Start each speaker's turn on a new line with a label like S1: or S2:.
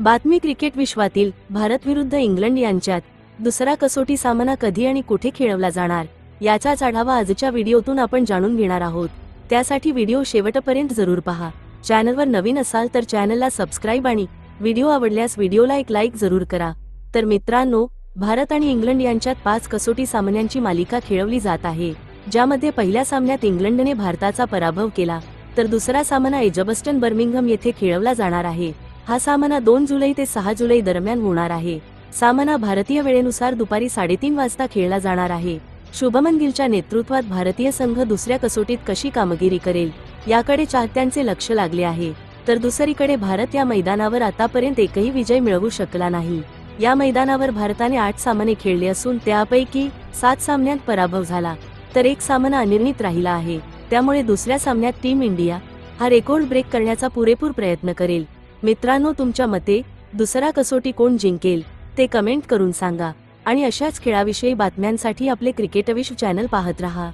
S1: बातमी क्रिकेट विश्वातील भारत विरुद्ध इंग्लंड यांच्यात दुसरा कसोटी सामना कधी आणि कुठे खेळवला जाणार याचाच आढावा आजच्या व्हिडिओतून आपण जाणून घेणार आहोत. त्यासाठी व्हिडिओ शेवटपर्यंत जरूर पहा. चॅनलवर नवीन असाल तर चॅनलला सबस्क्राईब आणि व्हिडिओ आवडल्यास व्हिडिओला एक लाईक जरूर करा. तर मित्रांनो भारत आणि इंग्लंड यांच्यात पाच कसोटी सामन्यांची मालिका खेळवली जात आहे ज्यामध्ये पहिल्या सामन्यात इंग्लंडने भारताचा पराभव केला तर दुसरा सामना एजबस्टन बर्मिंगहम येथे खेळवला जाणार आहे. हा सामना दोन जुलै ते सहा जुलै दरम्यान होणार आहे. सामना भारतीय वेळेनुसार दुपारी साडेतीन वाजता खेळला जाणार आहे. शुभमन गिलच्या नेतृत्वात भारतीय संघ दुसऱ्या कसोटीत कशी कामगिरी करेल याकडे चाहत्यांचे लक्ष लागले आहे. तर दुसरीकडे भारत या मैदानावर आतापर्यंत एकही विजय मिळवू शकला नाही. या मैदानावर भारताने आठ सामने खेळले असून त्यापैकी सात सामन्यात पराभव झाला. तर एक सामना अनिर्णित राहिला आहे. त्यामुळे दुसऱ्या सामन्यात टीम इंडिया हा रेकॉर्ड ब्रेक करण्याचा पुरेपूर प्रयत्न करेल. मित्रांनो तुमच्या मते दुसरा कसोटी कोण जिंकेल ते कमेंट करून सांगा आणि अशाच खेळाविषयी बातम्यांसाठी आपले क्रिकेटविश चॅनल पाहत रहा.